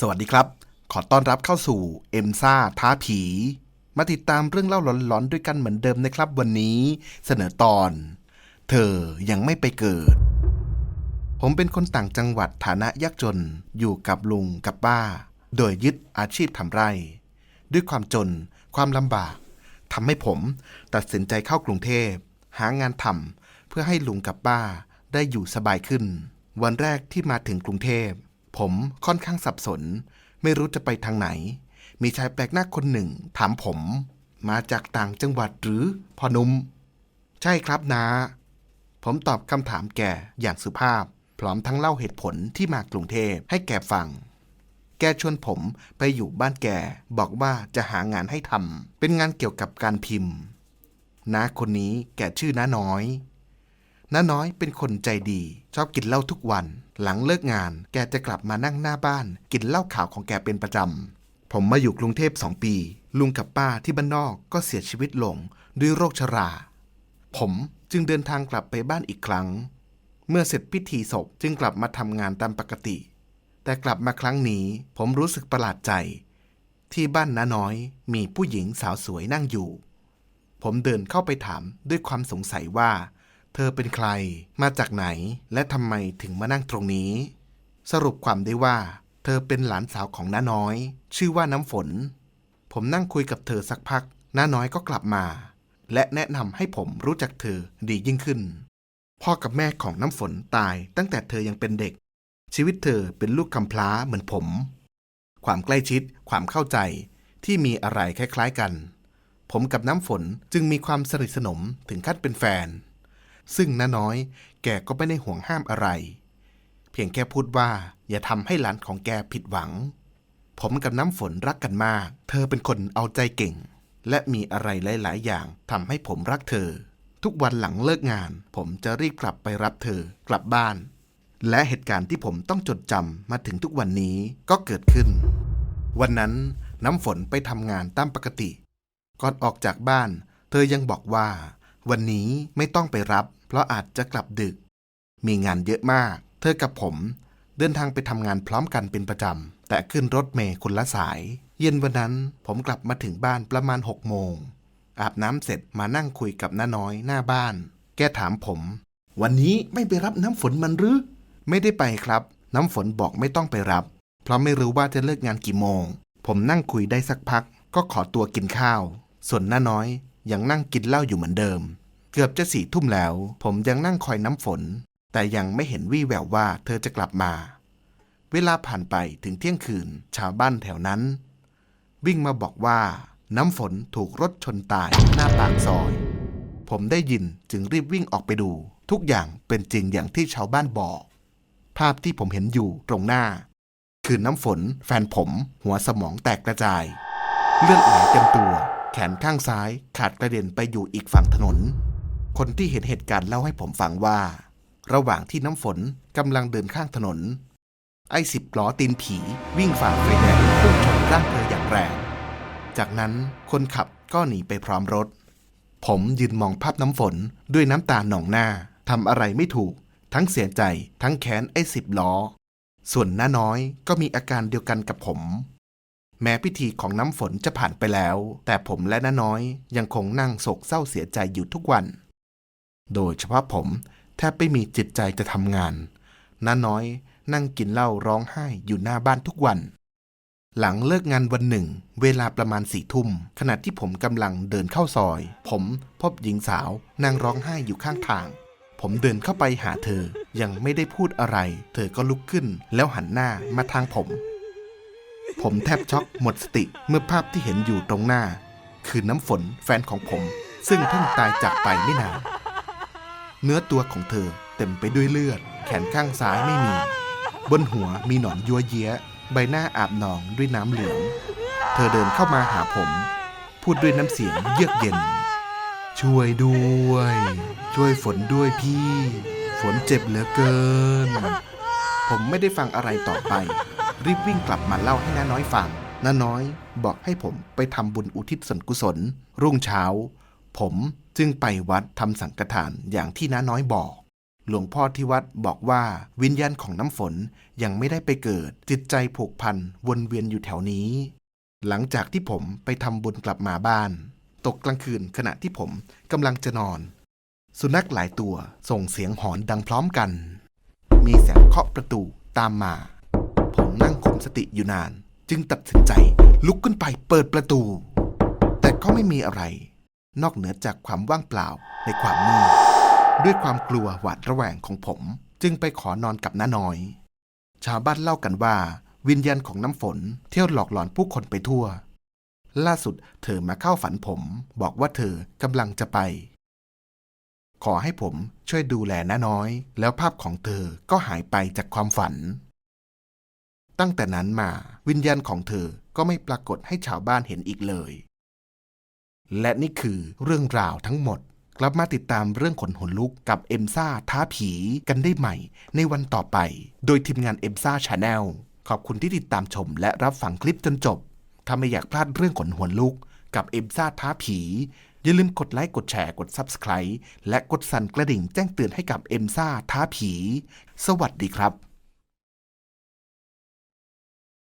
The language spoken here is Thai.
สวัสดีครับ ขอต้อนรับเข้าสู่เอ็มซ่าท้าผี มาติดตามเรื่องเล่าหลอนๆด้วยกันเหมือนเดิมนะครับ วันนี้เสนอตอน เธอยังไม่ไปเกิด ผมเป็นคนต่างจังหวัดฐานะยากจนอยู่กับลุงกับป้า โดยยึดอาชีพทำไร่ ด้วยความจนความลำบากทำให้ผมตัดสินใจเข้ากรุงเทพ หางานทำเพื่อให้ลุงกับป้าได้อยู่สบายขึ้น วันแรกที่มาถึงกรุงเทพ ผมค่อนข้างสับสน ไม่รู้จะไปทางไหน มีชายแปลกหน้าคนหนึ่ง ถามผม มาจากต่างจังหวัดหรือพอนุม ใช่ครับนาผมตอบคำถามแกอย่างสุภาพ พร้อมทั้งเล่าเหตุผลที่มากรุงเทพให้แกฟัง แกชวนผมไปอยู่บ้านแก บอกว่าจะหางานให้ทำเป็นงานเกี่ยวกับการพิมพ์น้าคนนี้แกชื่อน้าน้อย น้าน้อยเป็นคนใจดี ชอบกินเหล้าทุกวัน หลังเลิกงาน แกจะกลับมานั่งหน้าบ้าน กินเหล้าขาวของแกเป็นประจำ ผมมาอยู่กรุงเทพสองปี ลุงกับป้าที่บ้านนอกก็เสียชีวิตลงด้วยโรคชรา ผมจึงเดินทางกลับไปบ้านอีกครั้ง เมื่อเสร็จพิธีศพจึงกลับมาทำงานตามปกติ แต่กลับมาครั้งนี้ผมรู้สึกประหลาดใจ ที่บ้านน้าน้อยมีผู้หญิงสาวสวยนั่งอยู่ ผมเดินเข้าไปถามด้วยความสงสัยว่า เธอเป็นใคร มาจากไหน และทำไมถึงมานั่งตรงนี้ สรุปความได้ว่า เธอเป็นหลานสาวของน้าน้อย ชื่อว่าน้ำฝน ผมนั่งคุยกับเธอสักพัก น้าน้อยก็กลับมา และแนะนำให้ผมรู้จักเธอดียิ่งขึ้น พ่อกับแม่ของน้ำฝนตายตั้งแต่เธอยังเป็นเด็ก ชีวิตเธอเป็นลูกกำพร้าเหมือนผม ความใกล้ชิด ความเข้าใจที่มีอะไรคล้ายๆกัน ผมกับน้ำฝนจึงมีความสนิทสนมถึงขั้นเป็นแฟน ซึ่งน้าน้อยแกก็ไม่ได้ห่วงห้ามอะไร เพียงแค่พูดว่าอย่าทำให้หลานของแกผิดหวัง ผมกับน้ำฝนรักกันมาก เธอเป็นคนเอาใจเก่ง และมีอะไรหลาย ๆ อย่างทำให้ผมรักเธอ ทุกวันหลังเลิกงาน ผมจะรีบกลับไปรับเธอกลับบ้าน และเหตุการณ์ที่ผมต้องจดจำมาถึงทุกวันนี้ก็เกิดขึ้น วันนั้นน้ำฝนไปทำงานตามปกติ ก่อนออกจากบ้าน เธอยังบอกว่า วันนี้ไม่ต้องไปรับ เพราะอาจจะกลับดึก มีงานเยอะมาก เธอกับผม เดินทางไปทำงานพร้อมกันเป็นประจำ แต่ขึ้นรถเมย์คนละสาย เย็นวันนั้นผมกลับมาถึงบ้านประมาณหกโมง อาบน้ำเสร็จมานั่งคุยกับน้าน้อยหน้าบ้าน แกถามผม วันนี้ไม่ไปรับน้ำฝนมันหรือ ไม่ได้ไปครับ น้ำฝนบอกไม่ต้องไปรับ เพราะไม่รู้ว่าจะเลิกงานกี่โมง ผมนั่งคุยได้สักพัก ก็ขอตัวกินข้าว ส่วนน้าน้อย ยังนั่งกินเหล้าอยู่เหมือนเดิม เกือบจะสี่ทุ่มแล้ว ผมยังนั่งคอยน้ำฝน แต่ยังไม่เห็นวี่แววว่าเธอจะกลับมา เวลาผ่านไปถึงเที่ยงคืนชาวบ้านแถวนั้น วิ่งมาบอกว่า น้ำฝนถูกรถชนตายหน้าปากซอย ผมได้ยินจึงรีบวิ่งออกไปดู ทุกอย่างเป็นจริงอย่างที่ชาวบ้านบอก ภาพที่ผมเห็นอยู่ตรงหน้า คือน้ำฝน แฟนผม หัวสมองแตกกระจาย เลือดไหลเต็มตัว แขนข้างซ้ายขาดกระเด็นไปอยู่อีกฝั่งถนน คนที่เห็นเหตุการณ์เล่าให้ผมฟังว่า ระหว่างที่น้ำฝนกำลังเดินข้างถนน ไอ้สิบล้อตีนผีวิ่งฝ่าไฟแดงพุ่งชนร่างเธออย่างแรง จากนั้นคนขับก็หนีไปพร้อมรถ ผมยืนมองภาพน้ำฝนด้วยน้ำตาหนองหน้าทำอะไรไม่ถูก ทั้งเสียใจทั้งแค้นไอ้สิบล้อ ส่วนน้าน้อยก็มีอาการเดียวกันกับผม แม้พิธีของน้ำฝนจะผ่านไปแล้ว แต่ผมและน้าน้อยยังคงนั่งโศกเศร้าเสียใจอยู่ทุกวัน โดยเฉพาะผมแทบไม่มีจิตใจจะทำงาน น้าน้อยนั่งกินเหล้าร้องไห้อยู่หน้าบ้านทุกวัน หลังเลิกงานวันหนึ่ง เวลาประมาณสี่ทุ่ม ขณะที่ผมกำลังเดินเข้าซอย ผมพบหญิงสาวนั่งร้องไห้อยู่ข้างทาง ผมเดินเข้าไปหาเธอ ยังไม่ได้พูดอะไร เธอก็ลุกขึ้นแล้วหันหน้ามาทางผม ผมแทบช็อกหมดสติเมื่อภาพที่เห็นอยู่ตรงหน้า คือน้ำฝนแฟนของผม ซึ่งเพิ่งตายจากไปไม่นาน เนื้อตัวของเธอเต็มไปด้วยเลือด แขนข้างซ้ายไม่มี บนหัวมีหนอนยัวเยี้ย ใบหน้าอาบหนองด้วยน้ำเหลือง เธอเดินเข้ามาหาผม พูดด้วยน้ำเสียงเยือกเย็น ช่วยด้วย ช่วยฝนด้วยพี่ ฝนเจ็บเหลือเกิน ผมไม่ได้ฟังอะไรต่อไป รีบวิ่งกลับมาเล่าให้น้าน้อยฟังน้าน้อยบอกให้ผมไปทำบุญอุทิศส่วนกุศล รุ่งเช้า ผมจึงไปวัดทำสังฆทานอย่างที่น้าน้อยบอก หลวงพ่อที่วัดบอกว่าวิญญาณของน้ำฝนยังไม่ได้ไปเกิด จิตใจผูกพันวนเวียนอยู่แถวนี้ หลังจากที่ผมไปทำบุญกลับมาบ้าน ตกกลางคืนขณะที่ผมกำลังจะนอน สุนัขหลายตัวส่งเสียงหอนดังพร้อมกัน มีเสียงเคาะประตูตามมา มสติอยู่นาน จึงตัดสินใจลุกขึ้นไปเปิดประตู แต่ก็ไม่มีอะไร นอกเหนือจากความว่างเปล่าในความมืดด้วยความกลัวหวาดระแวงของผม จึงไปขอนอนกับน้าน้อย ชาวบ้านเล่ากันว่า วิญญาณของน้ำฝนเที่ยวหลอกหลอนผู้คนไปทั่ว ล่าสุดเธอมาเข้าฝันผม บอกว่าเธอกำลังจะไป ขอให้ผมช่วยดูแลน้าน้อย แล้วภาพของเธอก็หายไปจากความฝัน ตั้งแต่นั้นมาวิญญาณของเธอก็ไม่ปรากฏให้ชาวบ้านเห็นอีกเลย และนี่คือเรื่องราวทั้งหมด กลับมาติดตามเรื่องขนหัวลุกกับเอ็มซ่าท้าผีกันได้ใหม่ ในวันต่อไป โดยทีมงานเอ็มซ่าชาแนลขอบคุณที่ติดตามชมและรับฟังคลิปจนจบ ถ้าไม่อยากพลาดเรื่องขนหัวลุกกับเอ็มซ่าท้าผีอย่าลืมกดไลค์ กดแชร์ กด Subscribe และกดสั่นกระดิ่งแจ้งเตือนให้กับเอ็มซ่าท้าผี สวัสดีครับ